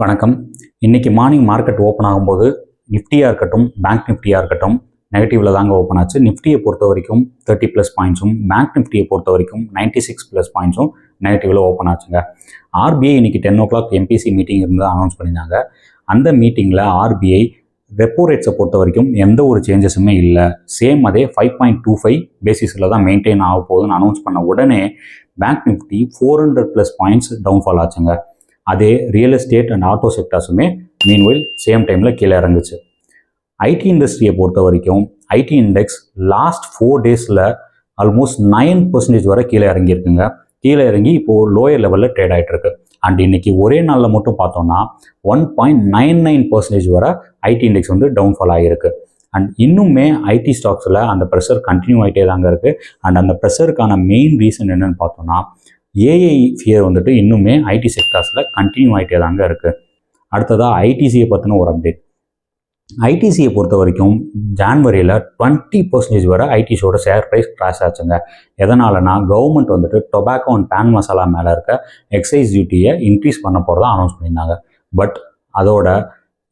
வணக்கம். இன்னைக்கு morning market open ஆகும்போது நிஃப்டியாக இருக்கட்டும் பேங்க் நிஃப்டியாக இருக்கட்டும் நெகட்டிவ்ல தாங்க ஓப்பன் ஆச்சு. நிஃப்டியை பொறுத்த வரைக்கும் தேர்ட்டி ப்ளஸ் பாயிண்ட்ஸும் பேங்க் நிஃப்டியை பொறுத்த வரைக்கும் நைன்டி சிக்ஸ் ப்ளஸ் பாயிண்ட்ஸும் நெகட்டிவில் ஓப்பன் ஆச்சுங்க. ஆர்பிஐ இன்னைக்கு ten o'clock MPC meeting இருந்து அனௌன்ஸ் பண்ணியிருந்தாங்க அந்த மீட்டிங்கில் ஆர்பிஐ ரெப்போ ரேட்ஸை பொறுத்த வரைக்கும் எந்த ஒரு சேஞ்சஸுமே இல்லை. சேம் அதே ஃபைவ் பாயிண்ட் டூ ஃபைவ் பேசிஸில் தான் மெயின்டைன் ஆக போகுதுன்னு அனௌன்ஸ் பண்ண உடனே bank nifty four hundred plus points downfall ஆச்சுங்க. அதே ரியல் எஸ்டேட் அண்ட் ஆட்டோ செக்டார்ஸுமே மீன்வெயில் சேம் டைமில் கீழே இறங்குச்சு. ஐடி இண்டஸ்ட்ரியை பொறுத்த வரைக்கும் ஐடி இண்டெக்ஸ் லாஸ்ட் ஃபோர் டேஸில் ஆல்மோஸ்ட் நைன் பர்சன்டேஜ் வரை கீழே இறங்கியிருக்குங்க. கீழே இறங்கி இப்போது லோயர் லெவலில் ட்ரேட் ஆகிட்டு அண்ட் இன்றைக்கி ஒரே நாளில் மட்டும் பார்த்தோம்னா one point nine nine percentage வரை ஐடி இண்டெக்ஸ் வந்து டவுன்ஃபால் ஆகிருக்கு அண்ட் இன்னுமே ஐடி ஸ்டாக்ஸில் அந்த ப்ரெஷர் கண்டினியூ ஆகிட்டே தாங்க இருக்குது அண்ட் அந்த ப்ரெஷருக்கான மெயின் ரீசன் என்னென்னு பார்த்தோம்னா ஏஐ ஃபியர் வந்துட்டு இன்னுமே ஐடி செக்டார்ஸில் கண்டினியூ ஆகிட்டே தாங்க இருக்குது அடுத்ததாக ஐடிசியை பற்றின ஒரு அப்டேட் ஐடிசியை பொறுத்த வரைக்கும் ஜான்வரியில் டுவெண்ட்டி பர்சன்டேஜ் வரை ஐடிசியோட ஷேர் ப்ரைஸ் க்ராஷ் ஆச்சுங்க. எதனாலனா கவர்மெண்ட் வந்துட்டு டொபாக்கோ அண்ட் பேன் மசாலா மேலே இருக்க எக்ஸைஸ் டியூட்டியை இன்க்ரீஸ் பண்ண போகிறதா அனௌன்ஸ் பண்ணியிருந்தாங்க. பட் அதோட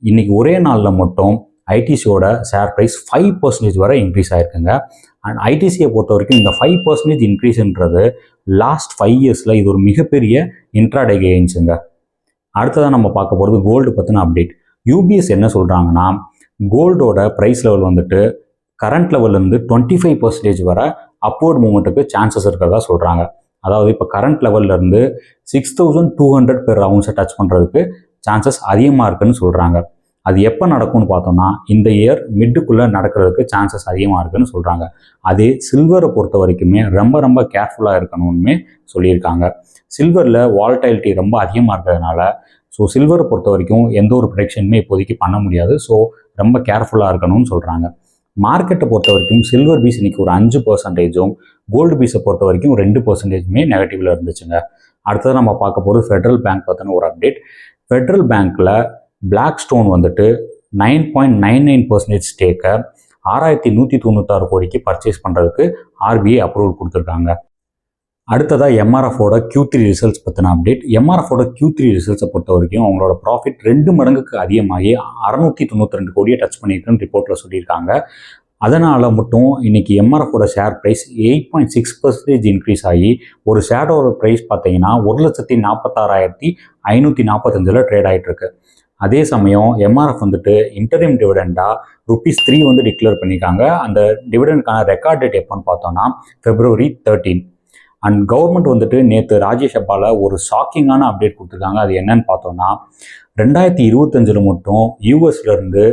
இன்றைக்கி ஒரே நாளில் மட்டும் ஐடிசியோட ஷேர் ப்ரைஸ் ஃபைவ் பர்சன்டேஜ் வரை இன்க்ரீஸ் ஆயிருக்குங்க. அண்ட் ஐடிசியை பொறுத்த வரைக்கும் இந்த ஃபைவ் பர்சன்டேஜ் இன்க்ரீஸ்ன்றது லாஸ்ட் ஃபைவ் இயர்ஸில் இது ஒரு மிகப்பெரிய இன்ட்ராடே கெயின்ஸுங்க அடுத்ததாக நம்ம பார்க்க போகிறது கோல்டு பற்றின அப்டேட் யூபிஎஸ் என்ன சொல்கிறாங்கன்னா கோல்டோட ப்ரைஸ் லெவல் வந்துட்டு கரண்ட் லெவல்லேருந்து டுவெண்ட்டி ஃபைவ் பர்சன்டேஜ் வரை அப்வர்ட் மூமெண்ட்டுக்கு சான்சஸ் இருக்கிறதா சொல்கிறாங்க அதாவது இப்போ current லெவல்லேருந்து six thousand two hundred per ரவுண்ட்ஸை touch பண்ணுறதுக்கு சான்சஸ் அதிகமாக இருக்குன்னு சொல்கிறாங்க அது எப்போ நடக்கும்னு பார்த்தோம்னா இந்த இயர் மிட்டுக்குள்ளே நடக்கிறதுக்கு சான்சஸ் அதிகமாக இருக்குன்னு சொல்கிறாங்க அதே சில்வரை பொறுத்த வரைக்குமே ரொம்ப ரொம்ப கேர்ஃபுல்லாக இருக்கணும்னு சொல்லியிருக்காங்க. சில்வரில் வால்டைலிட்டி ரொம்ப அதிகமாக இருக்கிறதுனால ஸோ சில்வரை பொறுத்த வரைக்கும் எந்த ஒரு ப்ரொடெக்ஷனுமே இப்போதைக்கு பண்ண முடியாது. ஸோ ரொம்ப கேர்ஃபுல்லாக இருக்கணும்னு சொல்கிறாங்க மார்க்கெட்டை பொறுத்த வரைக்கும் சில்வர் பீஸ் இன்றைக்கி ஒரு அஞ்சு பர்சன்டேஜும் கோல்டு பீஸை பொறுத்த வரைக்கும் ரெண்டு பர்சன்டேஜுமே நெகட்டிவ்ல இருந்துச்சுங்க. அடுத்தது நம்ம பார்க்க போகிறது ஃபெட்ரல் பேங்க் பற்றின ஒரு அப்டேட் ஃபெட்ரல் பேங்க்கில் பிளாக் ஸ்டோன் வந்துட்டு nine point nine nine percentage ஸ்டேக்கை ஆறாயிரத்தி நூற்றி தொண்ணூத்தாறு கோடிக்கு பர்ச்சேஸ் பண்ணுறதுக்கு ஆர்பிஐ அப்ரூவல் கொடுத்துருக்காங்க. அடுத்ததாக எம்ஆர்எஃபோட கியூ த்ரீ ரிசல்ட்ஸ் பற்றின அப்டேட் எம்ஆர்எஃபோட கியூ த்ரீ ரிசல்ட்ஸை பொறுத்த வரைக்கும் அவங்களோட ப்ராஃபிட் ரெண்டு மடங்குக்கு அதிகமாகி அறநூற்றி தொண்ணூற்றி ரெண்டு கோடியை டச் பண்ணியிருக்குன்னு ரிப்போர்ட்டில் சொல்லியிருக்காங்க. அதனால் மட்டும் இன்றைக்கி எம்ஆர்எஃபோட share price eight point six percentage increase ஆகி ஒரு ஷேரோட ப்ரைஸ் பார்த்தீங்கன்னா ஒரு லட்சத்தி நாற்பத்தாறாயிரத்தி ஐநூற்றி நாற்பத்தஞ்சில் ட்ரேட் ஆகிட்டுருக்கு அதே சமயம் எம்ஆர்எஃப் வந்துட்டு இன்டரிம் டிவிடெண்டாக ருபீஸ் த்ரீ வந்து டிக்ளேர் பண்ணியிருக்காங்க அந்த டிவிடெண்டுக்கான ரெக்கார்ட் டேட் எப்போன்னு பார்த்தோம்னா ஃபெப்ரவரி தேர்ட்டீன் அண்ட் கவர்மெண்ட் வந்துட்டு நேற்று ராஜ்யசபாவில் ஒரு ஷாக்கிங்கான அப்டேட் கொடுத்துருக்காங்க. அது என்னன்னு பார்த்தோம்னா ரெண்டாயிரத்தி இருபத்தஞ்சில் மட்டும் யூஎஸ்லேருந்து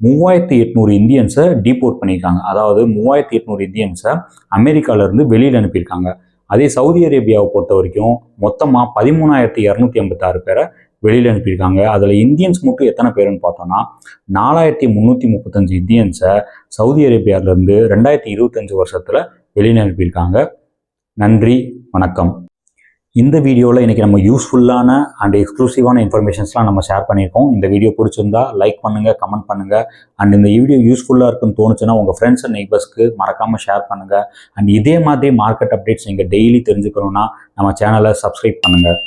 மூவாயிரத்தி எட்நூறு இந்தியன்ஸை டீபோர்ட் பண்ணியிருக்காங்க அதாவது மூவாயிரத்தி எட்நூறு இந்தியன்ஸை அமெரிக்காவிலேருந்து வெளியில் அனுப்பியிருக்காங்க. அதே சவுதி அரேபியாவை பொறுத்த வரைக்கும் மொத்தமாக பதிமூணாயிரத்தி இரநூத்தி ஐம்பத்தாறு பேரை வெளியில் அனுப்பியிருக்காங்க. அதில் இந்தியன்ஸ் மட்டும் எத்தனை பேருன்னு பார்த்தோம்னா நாலாயிரத்தி முந்நூற்றி முப்பத்தஞ்சு இந்தியன்ஸை சவுதி அரேபியாவிலேருந்து ரெண்டாயிரத்தி இருபத்தஞ்சு வருஷத்தில் வெளியில் அனுப்பியிருக்காங்க. நன்றி வணக்கம். இந்த வீடியோவில் இன்றைக்கி நம்ம யூஸ்ஃபுல்லான அண்ட் எக்ஸ்க்ளூசிவான இன்ஃபர்மேஷன்ஸ்லாம் நம்ம ஷேர் பண்ணியிருக்கோம். இந்த வீடியோ பிடிச்சிருந்தா லைக் பண்ணுங்கள் கமெண்ட் பண்ணுங்கள் அண்ட் இந்த வீடியோ யூஸ்ஃபுல்லாக இருக்குன்னு தோணுச்சுன்னா உங்கள் ஃப்ரெண்ட்ஸ் அண்ட் நெய்பர்ஸ்க்கு மறக்காமல் ஷேர் பண்ணுங்கள் அண்ட் இதே மாதிரி மார்க்கெட் அப்டேட்ஸ் நீங்கள் டெய்லி தெரிஞ்சுக்கணுன்னா நம்ம சேனலை சப்ஸ்கிரைப் பண்ணுங்கள்